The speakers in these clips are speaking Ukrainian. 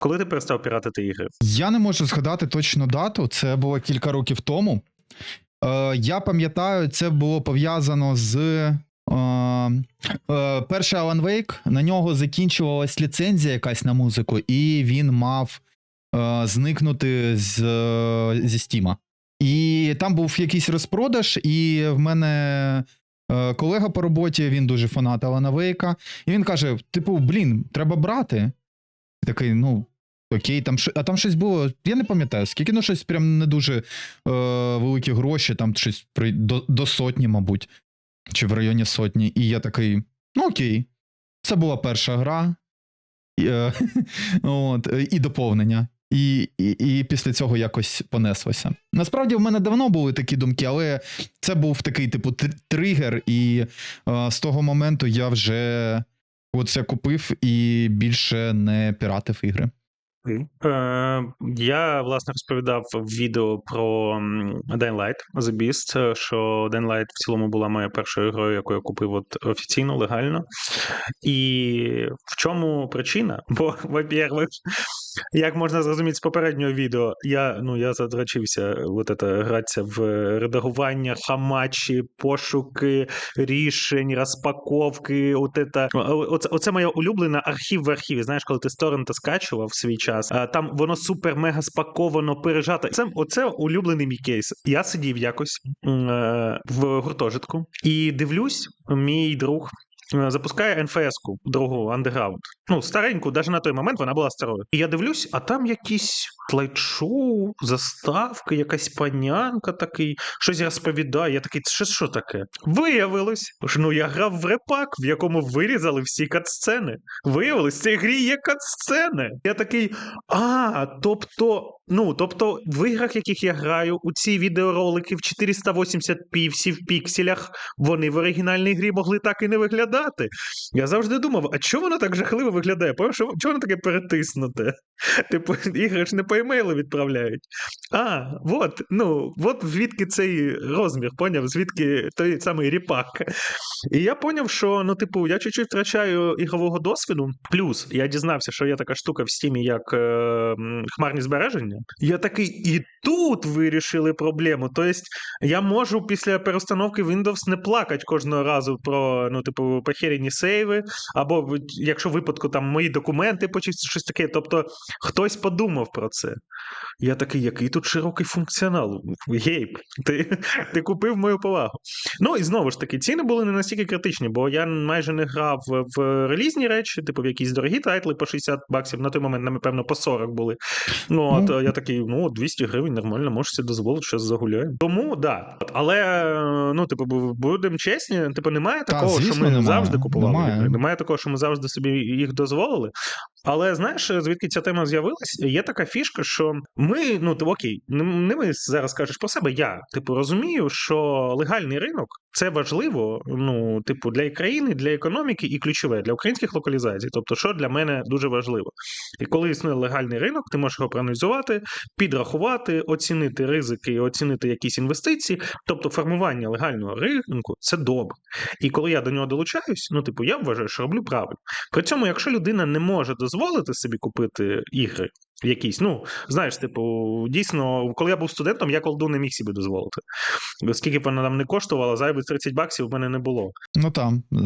Коли ти перестав піратити ігри? Я не можу згадати точну дату. Це було кілька років тому. Е, я пам'ятаю, це було пов'язано з. Е, е, перший Alan Wake, на нього закінчувалась ліцензія якась на музику, і він мав е, зникнути з, зі Стіма. І там був якийсь розпродаж, і в мене колега по роботі, він дуже фанат Алана Вейка, і він каже: типу, блін, треба брати. Такий, ну, Окей, там а там щось було. Я не пам'ятаю, скільки ну щось прям не дуже е, великі гроші, там щось при, до, до сотні, мабуть, чи в районі сотні. І я такий: ну окей, це була перша гра, і, е, от, е, і доповнення. І, і, і після цього якось понеслося. Насправді, в мене давно були такі думки, але це був такий, типу, тр- тригер, і е, з того моменту я вже оце купив і більше не піратив ігри. Е, я власне розповідав в відео про м, Dying Light The Beast, е, що Dying Light в цілому була моєю першою грою, яку я купив от офіційно, легально. І в чому причина? Бо, во-первых, як можна зрозуміти з попереднього відео, я ну я задрачився от это, гратися в редагування, хамачі, пошуки рішень, розпаковки. От это, оце, оце моя улюблена архів в архіві. Знаєш, коли ти з торрента скачував в свій час, а, там воно супер мега спаковано, пережато. Це оце улюблений мій кейс. Я сидів якось е, в гуртожитку і дивлюсь, мій друг. Е, Запускає НФС-ку другу Underground. Ну, стареньку, навіть на той момент вона була старою. І я дивлюсь, а там якісь слайд-шоу, заставки, якась панянка такий, щось розповідає. Я такий, це що таке? Виявилось, ну я грав в репак, в якому вирізали всі катсцени. Виявилось, в цій грі є катсцени. Я такий, а, тобто, ну, тобто, в іграх, яких я граю, у ці відеоролики в 480p, всі в пікселях, вони в оригінальній грі могли так і не виглядати. Я завжди думав, а чого воно так жахливо виглядає? Пам'ятаєш, що- чого воно таке перетиснуте? Типу, ігри ж не по емейлу відправляють. А, от, ну, от звідки цей розмір, поняв, звідки той самий ріпак. І я поняв, що ну, типу, я чуть-чуть втрачаю ігрового досвіду. Плюс я дізнався, що є така штука в стімі, як е, хмарні збереження. Я такий, і тут вирішили проблему. Тобто, я можу після перестановки Windows не плакати кожного разу про ну, типу, похерені сейви, або якщо в випадку там мої документи почисти, щось таке. Тобто хтось подумав про це. Я такий, який тут широкий функціонал. Гейб, ти, ти купив мою повагу. Ну і знову ж таки, ціни були не настільки критичні, бо я майже не грав в, релізні речі, типу в якісь дорогі тайтли по 60 баксів. На той момент, напевно, по 40 були. Ну, от Ну. я такий, ну, 200 гривень нормально, можеш собі дозволити, щось загуляємо. Тому, да. Але, ну, типу, будемо чесні, типу, немає Та, такого, що ми немає. Завжди купували. Немає. Немає такого, що ми завжди собі їх дозволили. Але знаєш, звідки ця тема з'явилась? Є така фішка, що ми, ну окей, не ми зараз кажеш про себе. Я типу розумію, що легальний ринок це важливо. Ну, типу, для країни, для економіки і ключове для українських локалізацій. Тобто, що для мене дуже важливо. І коли існує легальний ринок, ти можеш його проаналізувати, підрахувати, оцінити ризики, оцінити якісь інвестиції. Тобто, формування легального ринку це добре. І коли я до нього долучаюсь, ну типу, я вважаю, що роблю правильно. При цьому, якщо людина не може дозволити собі купити ігри якісь, ну знаєш, типу, дійсно, коли я був студентом, я колду не міг собі дозволити. Скільки б вона нам не коштувала, зайвих 30 баксів в мене не було. Ну там, е,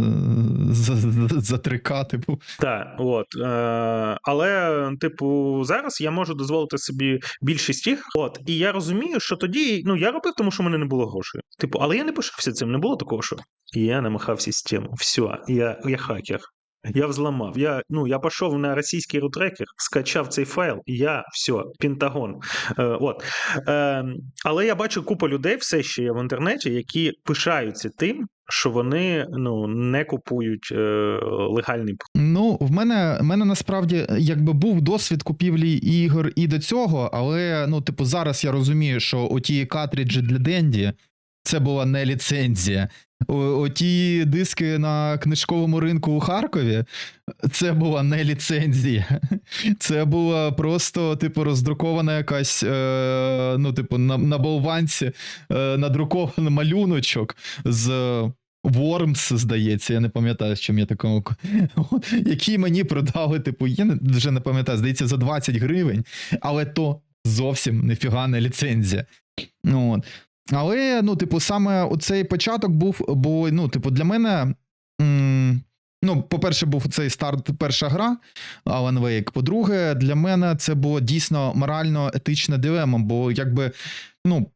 за, за, за 3К, типу. Так, от. Е, але, типу, зараз я можу дозволити собі більшість ігр. От, і я розумію, що тоді ну, я робив, тому що в мене не було грошей. Типу, але я не пишався цим, не було такого, що я намахав систему. Все, я, я хакер. Я взламав. Я, ну, я пішов на російський рутрекер, скачав цей файл, і я все, Пентагон. Е, от. Е, але я бачу купу людей все ще є в інтернеті, які пишаються тим, що вони ну, не купують е, легальний Ну, в мене, в мене насправді якби був досвід купівлі ігор і до цього, але ну, типу, зараз я розумію, що оті картриджі для Денді це була не ліцензія. Оті диски на книжковому ринку у Харкові це була не ліцензія. Це була просто, типу, роздрукована якась, е, ну, типу, на, на болванці е, надрукований малюночок з Worms, здається, я не пам'ятаю, з чим я такому. Які мені продали, типу, я вже не пам'ятаю, здається, за 20 гривень, але то зовсім ніфіга не ліцензія. Ну, от. Але, ну, типу, саме цей початок був, бо, ну, типу, для мене. М- Ну, по-перше, був цей старт, перша гра Alan Wake. По-друге, для мене це було дійсно морально-етична дилема, бо якби, ну.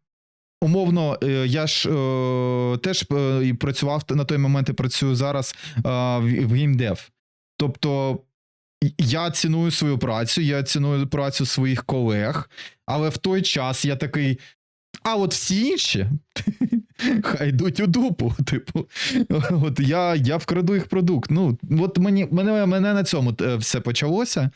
Умовно, е, я ж е, теж е, і працював на той момент і працюю зараз е, в геймдев. Тобто я ціную свою працю, я ціную працю своїх колег, але в той час я такий. А от всі інші хай йдуть у дупу. Типу, от я, я вкраду їх продукт. Ну, от мені, мене, мене на цьому е, все почалося.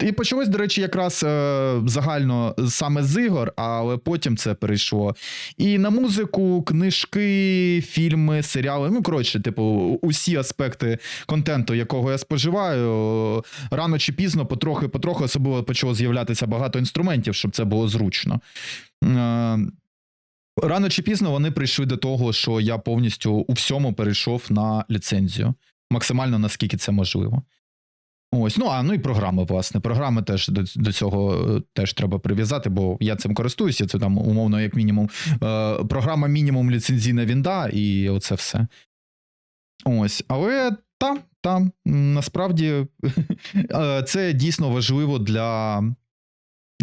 І почалось, до речі, якраз е, загально саме з ігор, але потім це перейшло і на музику, книжки, фільми, серіали. Ну, коротше, типу, усі аспекти контенту, якого я споживаю, рано чи пізно, потрохи, потрохи, особливо почало з'являтися багато інструментів, щоб це було зручно. Е, Рано чи пізно вони прийшли до того, що я повністю у всьому перейшов на ліцензію, максимально наскільки це можливо. Ось, ну а ну і програми, власне. Програми теж до, до цього е, теж треба прив'язати, бо я цим користуюся. Це там умовно, як мінімум, е, програма мінімум ліцензійна вінда, і оце все. Ось, але там, там, насправді е, це дійсно важливо для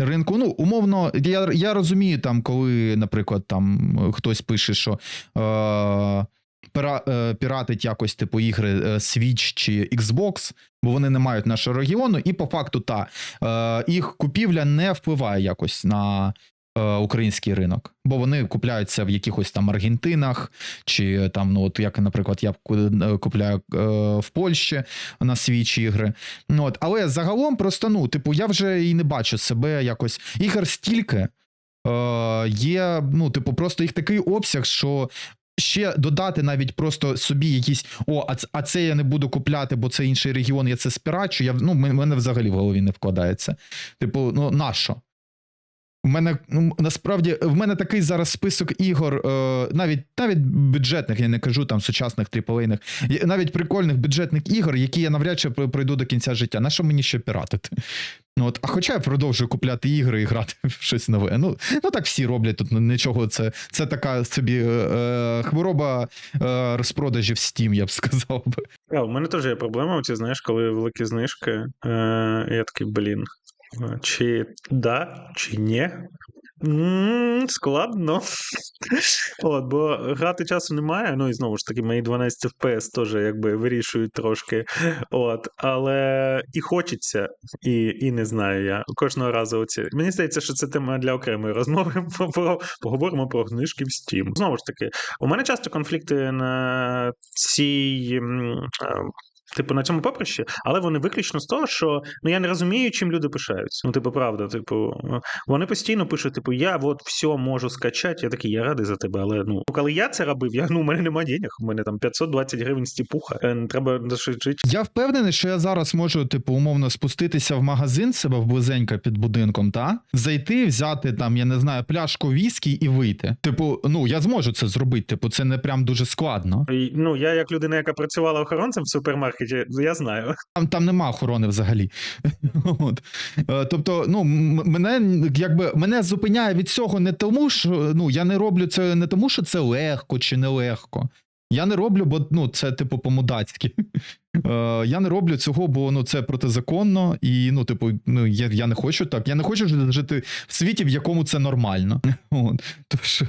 ринку. Ну, умовно, я, я розумію, там, коли, наприклад, там хтось пише, що е, е, піратить якось типу ігри е, Switch чи Xbox, бо вони не мають нашого регіону, і по факту та е, їх купівля не впливає якось на. Е, Український ринок, бо вони купляються в якихось там Аргентинах, чи там, ну от як, наприклад, я е, купляю е, в Польщі на свічі ігри. Ну, от, але загалом, просто ну, типу, я вже і не бачу себе якось. Ігор стільки е, є, ну, типу, просто їх такий обсяг, що. Ще додати навіть просто собі якісь о, а а це я не буду купляти, бо це інший регіон, я це спірачу. Я ну, мене взагалі в голові не вкладається. Типу, ну нащо? У мене ну, насправді в мене такий зараз список ігор, е, навіть навіть бюджетних, я не кажу там сучасних тріполейних, навіть прикольних бюджетних ігор, які я навряд чи пройду до кінця життя. На що мені ще піратити? Ну от, а хоча я продовжую купляти ігри і грати в щось нове. Ну, ну так всі роблять тут нічого. Це, це така собі е, е, хвороба е, розпродажів Steam, я б сказав би. А, у мене теж є проблема, оці, знаєш, коли великі знижки, е, я такий, блін, чи да, чи ні. складно. От, бо грати часу немає. Ну і знову ж таки, мої 12 FPS теж якби вирішують трошки. От, але і хочеться, і, і не знаю я. Кожного разу оці. Мені здається, що це тема для окремої розмови. Поговоримо про книжки в Steam. Знову ж таки, у мене часто конфлікти на цій. Типу, на цьому поприщі, але вони виключно з того, що ну я не розумію, чим люди пишаються. Ну, типу, правда, типу, вони постійно пишуть, типу, я от все можу скачати. Я такий, я радий за тебе, але ну коли я це робив, я ну у мене немає денег, у мене там 520 гривень стіпуха. Е, Треба жити. Я впевнений, що я зараз можу, типу, умовно спуститися в магазин себе в близенько під будинком, та зайти, взяти там, я не знаю, пляшку віскі і вийти. Типу, ну я зможу це зробити. Типу, це не прям дуже складно. І, ну я як людина, яка працювала охоронцем в супермаркеті, я знаю. Там, там нема охорони взагалі. От. Е, Тобто, ну, мене якби мене зупиняє від цього не тому, що ну, я не роблю це не тому, що це легко чи нелегко. Я не роблю, бо ну, це типу по-мудацьки. Е, я не роблю цього, бо ну, це протизаконно, і ну, типу, ну, я, я не хочу так. Я не хочу жити в світі, в якому це нормально. От. Тож,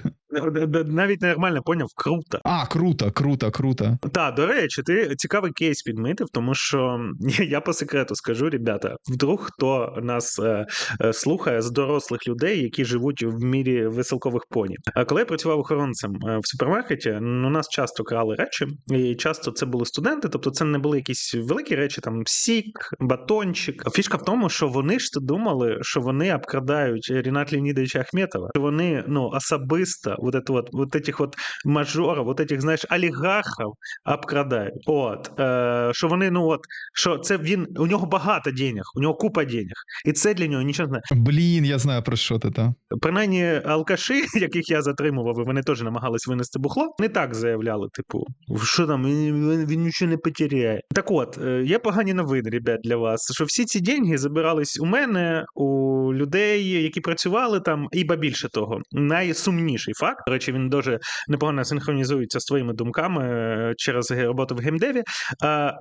Навіть нормально поняв, круто. а, круто, круто, круто. Так, до речі, ти цікавий кейс підмітив, тому що я по секрету скажу, ребята, вдруг хто нас е, е, слухає з дорослих людей, які живуть в мірі веселкових поні. А коли я працював охоронцем е, в супермаркеті, ну нас часто крали речі, і часто це були студенти, тобто це не були були якісь великі речі, там сік, батончик. Фішка в тому, що вони ж то думали, що вони обкрадають Рінат Леонідовича Ахметова. Що вони ну особисто вот это вот, вот этих от мажорів, вот этих, знаєш, олігархів обкрадають. От е, що вони, ну от що це він у нього багато денег, у нього купа денег, і це для нього нічого не знає. Блін, я знаю про що ти та. Принаймні, алкаші, яких я затримував, і вони теж намагались винести бухло, не так заявляли: типу, що там, він, він, він нічого не потеряє. Так от, е, є погані новини, ребят, для вас, що всі ці деньги забирались у мене, у людей, які працювали там, і більше того, найсумніший факт. До речі, він дуже непогано синхронізується з твоїми думками е, через роботу в геймдеві.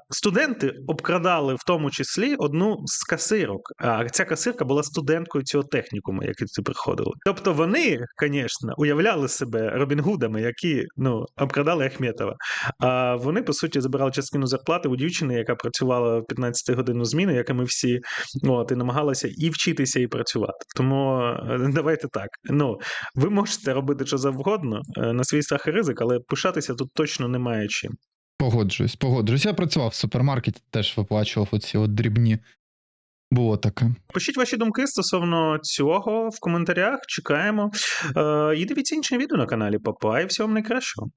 Студенти обкрадали в тому числі одну з касирок. А ця касирка була студенткою цього технікуму, який ти приходили. Тобто вони, звісно, уявляли себе Робін Гудами, які ну обкрадали Ахметова. А вони по суті забирали частину зарплати у дівчини, яка працювала 15 годинну зміну, як і ми всі, от і намагалася і вчитися, і працювати. Тому е, давайте так. Ну ви можете робити що завгодно е, на свій страх і ризик, але пишатися тут точно немає чим. Погоджуюсь, погоджуюсь. Я працював в супермаркеті, теж виплачував оці от дрібні. Було таке. Пишіть ваші думки стосовно цього в коментарях. Чекаємо. Е, і дивіться інші відео на каналі Папа. І всього вам найкращого.